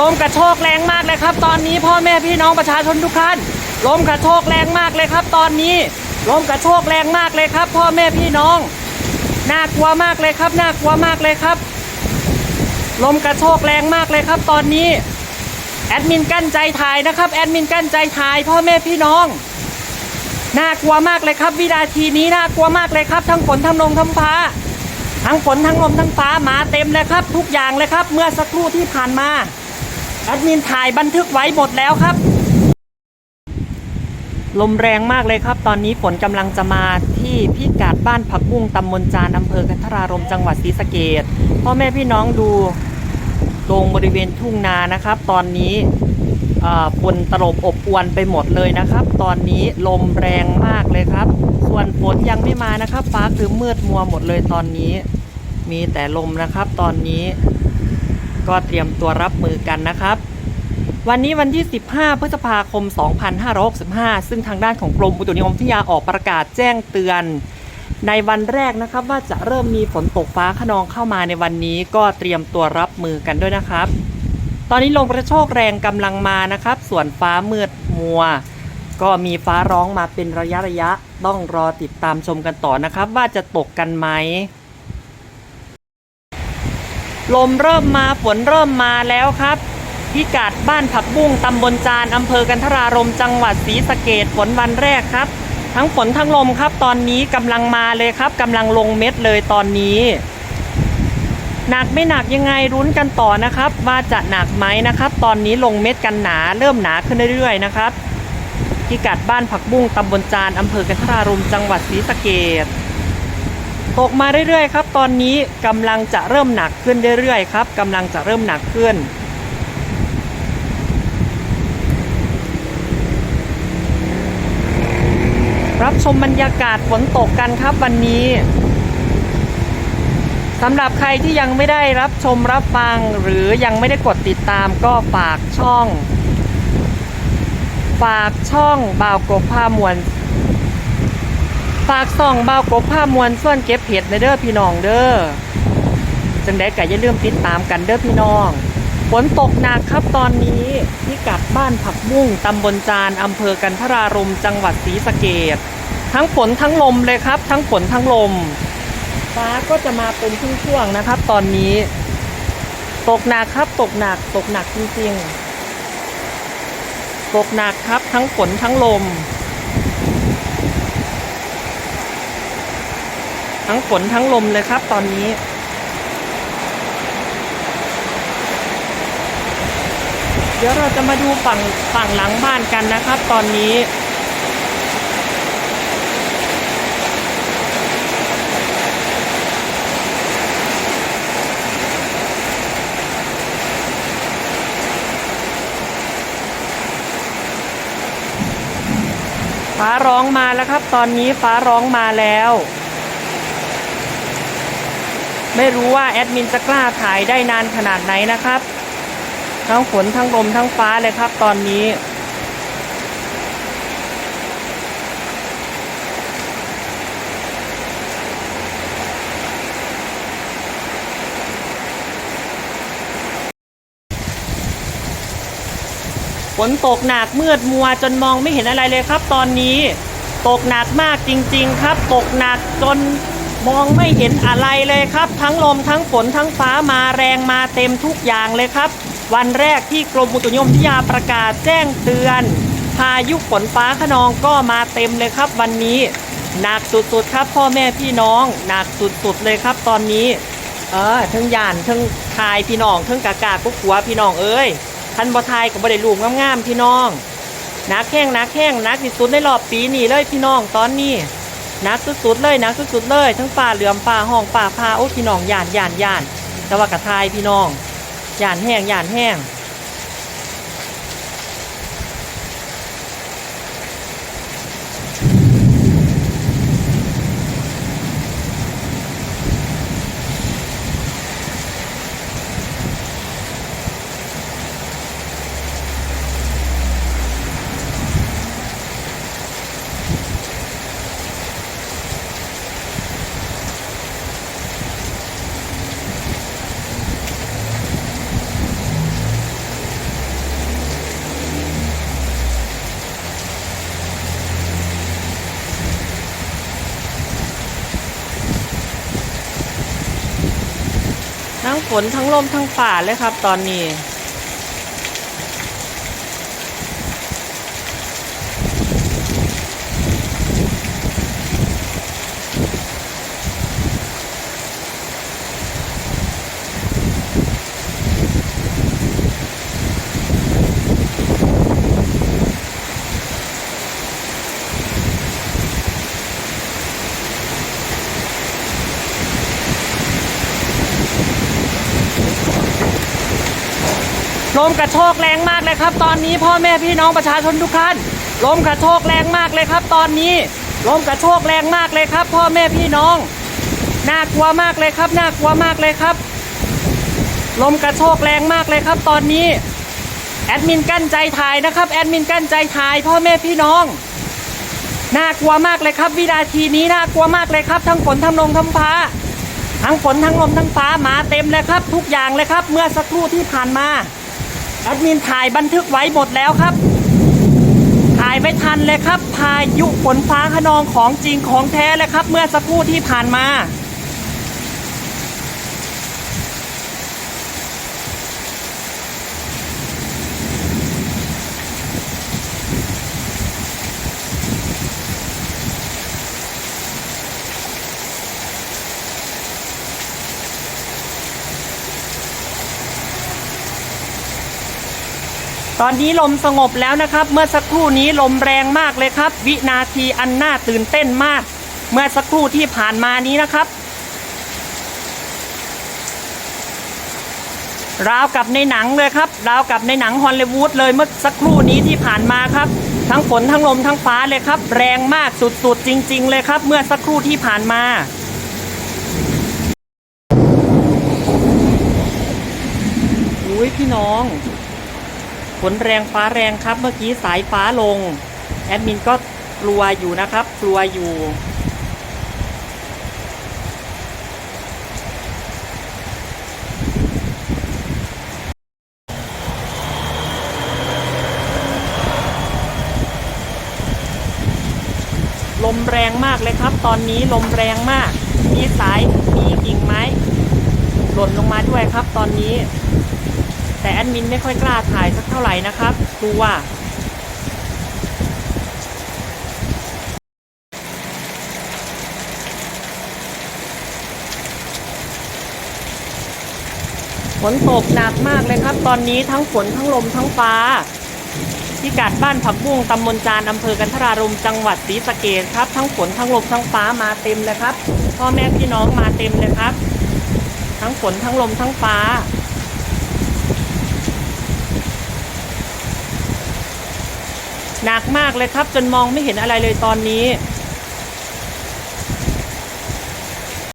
ลมกระโชกแรงมากเลยครับ ตอนนี้พ่อแม่พี่น้องประชาชนทุกท่านลมกระโชกแรงมากเลยครับ ตอนนี้ลมกระโชกแรงมากเลยครับ พ่อแม่พี่น้องน่ากลัวมากเลยครับน่ากลัวมากเลยครับ ลมกระโชกแรงมากเลยครับ ตอนนี้แอดมินกั้นใจถ่ายนะครับแอดมินกั้นใจถ่ายพ่อแม่พี่น้องน่ากลัวมากเลยครับ วินาทีนี้น่ากลัวมากเลยครับ ทั้งฝนทั้งลมทั้งฟ้า ทั้งฝนทั้งลมทั้งฟ้ามาเต็มเลยครับ ทุกอย่างเลยครับ เมื่อสักครู่ที่ผ่านมา แอดมินถ่ายบันทึกไว้หมดแล้วครับ ลมแรงมากเลยครับ ตอนนี้ฝนกำลังจะมาที่พิกัดบ้านผักบุ้งตำบลจานอำเภอกันทรารมจังหวัดศรีสะเกดพ่อแม่พี่น้องดูตรงบริเวณทุ่งนานะครับ ตอนนี้ฝนตลบอบอวนไปหมดเลยนะครับ ตอนนี้ลมแรงมากเลยครับ ส่วนฝนยังไม่มานะครับ ฟ้าคือมืดมัวหมดเลยตอนนี้ มีแต่ลมนะครับ ตอนนี้ ก็เตรียมตัวรับมือกันนะครับ วันนี้วันที่ 15 พฤษภาคม 2565 ซึ่งทางด้านของกรมอุตุนิยมวิทยาออกประกาศแจ้งเตือน ในวันแรกนะครับว่าจะเริ่มมีฝนตกฟ้าขนองเข้ามาในวันนี้ก็เตรียมตัวรับมือกันด้วยนะครับ ตอนนี้ลมกระโชกแรงกำลังมานะครับ ส่วนฟ้ามืดมัว ก็มีฟ้าร้องมาเป็นระยะระยะต้องรอติดตามชมกันต่อนะครับ ว่าจะตกกันไหม ลมเริ่มมาฝนเริ่มมาแล้วครับ พิกัดบ้านผักบุ้งตำบลจานอำเภอกันทรารมจังหวัดศรีสะเกดฝนวันแรกครับ ทั้งฝนทั้งลมครับ ตอนนี้กำลังมาเลยครับกำลังลงเม็ดเลยตอนนี้ หนักไม่หนักยังไงรุ้นกันต่อนะครับ ว่าจะหนักไหมนะครับ ตอนนี้ลงเม็ดกันหนาเริ่มหนาขึ้นเรื่อยๆนะครับพิกัดบ้านผักบุ้งตำบลจานอำเภอกันทรารมจังหวัดศรีสะเกด ตกมาเรื่อยๆครับ ตอนนี้กำลังจะเริ่มหนักขึ้นเรื่อยๆครับกำลังจะเริ่มหนักขึ้น รับชมบรรยากาศฝนตกกันครับวันนี้สำหรับใครที่ยังไม่ได้รับชมรับฟัง หรือยังไม่ได้กดติดตามก็ฝากช่อง ฝากช่องบ่าวกบผ้ามวลากส่องเบากบผ้ามวลส่วนเก็บเห็ดในเด้อพี่น้องเด้อจังได้ก็อย่าลืมติดตามกันเด้อพี่น้องฝนตกหนักครับตอนนี้ที่กัดบ้านผักบุ้งตำบลจานอำเภอกันทรารมจังหวัดศรีสะเกดทั้งฝนทั้งลมเลยครับ ทั้งฝนทั้งลม ฟ้าก็จะมาเป็นช่วงๆนะครับ ตอนนี้ ตกหนักครับตกหนักตกหนักจริงๆตกหนักครับทั้งฝนทั้งลม ทั้งฝนทั้งลมเลยครับตอนนี้ เดี๋ยวเราจะมาดูฝั่งฝั่งหลังบ้านกันนะครับ ตอนนี้ฟ้าร้องมาแล้วครับ ตอนนี้ฟ้าร้องมาแล้ว ไม่รู้ว่าแอดมินจะกล้าถ่ายได้นานขนาดไหนนะครับ ทั้งฝนทั้งลมทั้งฟ้าเลยครับตอนนี้ฝนตกหนักมืดมัวจนมองไม่เห็นอะไรเลยครับ ตอนนี้ ตกหนักมากจริง ๆ ครับ ตกหนักจน มองไม่เห็นอะไรเลยครับ ทั้งลมทั้งฝนทั้งฟ้ามาแรงมาเต็มทุกอย่างเลยครับ วันแรกที่กรมอุตุนิยมวิทยาประกาศแจ้งเตือนพายุฝนฟ้าขนองก็มาเต็มเลยครับ วันนี้หนักสุดๆครับ พ่อแม่พี่น้องหนักสุดๆเลยครับ ตอนนี้ เออทั้งยานทั้งทายพี่น้องทั้งกากากุ๊กหัวพี่น้องเอ้ยทันบ่ทายกับบ่ได้ลูกงามๆพี่น้องนักแข้งนักแข้งนักที่สุดในรอบปีนี้เลยพี่น้องตอนนี้ นักสุดๆเลยนักสุดๆเลย ทั้งป่าเหลือมป่าห้องป่าพาโอ้พี่น้องหย่านหย่านหย่านแต่ว่ากระทายพี่น้องหย่านแห้งหย่านแห้ง ฝนทั้งลมทั้งฝ่าเลยครับ ตอนนี้ มกระโชกแรงมากเลยครับ ตอนนี้พ่อแม่พี่น้องประชาชนทุกท่านลมกระโชกแรงมากเลยครับ ตอนนี้ลมกระโชกแรงมากเลยครับ พ่อแม่พี่น้องน่ากลัวมากเลยครับน่ากลัวมากเลยครับ ลมกระโชกแรงมากเลยครับ ตอนนี้แอดมินกั้นใจถ่ายนะครับแอดมินกั้นใจถ่ายพ่อแม่พี่น้องน่ากลัวมากเลยครับ วินาทีนี้น่ากลัวมากเลยครับ ทั้งฝนทั้งลมทั้งฟ้า ทั้งฝนทั้งลมทั้งฟ้ามาเต็มเลยครับ ทุกอย่างเลยครับ เมื่อสักครู่ที่ผ่านมา แอดมินถ่ายบันทึกไว้หมดแล้วครับ ถ่ายไม่ทันเลยครับ พายุฝนฟ้าขนองของจริงของแท้เลยครับ เมื่อสักครู่ที่ผ่านมา ตอนนี้ลมสงบแล้วนะครับ เมื่อสักครู่นี้ลมแรงมากเลยครับ วินาทีอันน่าตื่นเต้นมาก เมื่อสักครู่ที่ผ่านมานี้นะครับ ราวกับในหนังเลยครับ ราวกับในหนังฮอลลีวูดเลยเมื่อสักครู่นี้ที่ผ่านมาครับ ทั้งฝนทั้งลมทั้งฟ้าเลยครับ แรงมากสุดๆจริง ๆ เลยครับ เมื่อสักครู่ที่ผ่านมาอุ้ยพี่น้อง ฝนแรงฟ้าแรงครับ เมื่อกี้สายฟ้าลง แอดมินก็กลัวอยู่นะครับ กลัวอยู่ ลมแรงมากเลยครับ ตอนนี้ลมแรงมาก มีสายมีกิ่งไม้ หล่นลงมาด้วยครับตอนนี้ แต่แอดมินไม่ค่อยกล้าถ่ายสักเท่าไหร่นะครับกลัวฝนตกหนักมากเลยครับ ตอนนี้ทั้งฝนทั้งลมทั้งฟ้าที่กาดบ้านผักบุ้งตำบลจานอำเภอกันทรารมจังหวัดศรีสะเกษครับ ทั้งฝนทั้งลมทั้งฟ้ามาเต็มเลยครับ พ่อแม่พี่น้องมาเต็มเลยครับ ทั้งฝนทั้งลมทั้งฟ้า หนักมากเลยครับ จนมองไม่เห็นอะไรเลยตอนนี้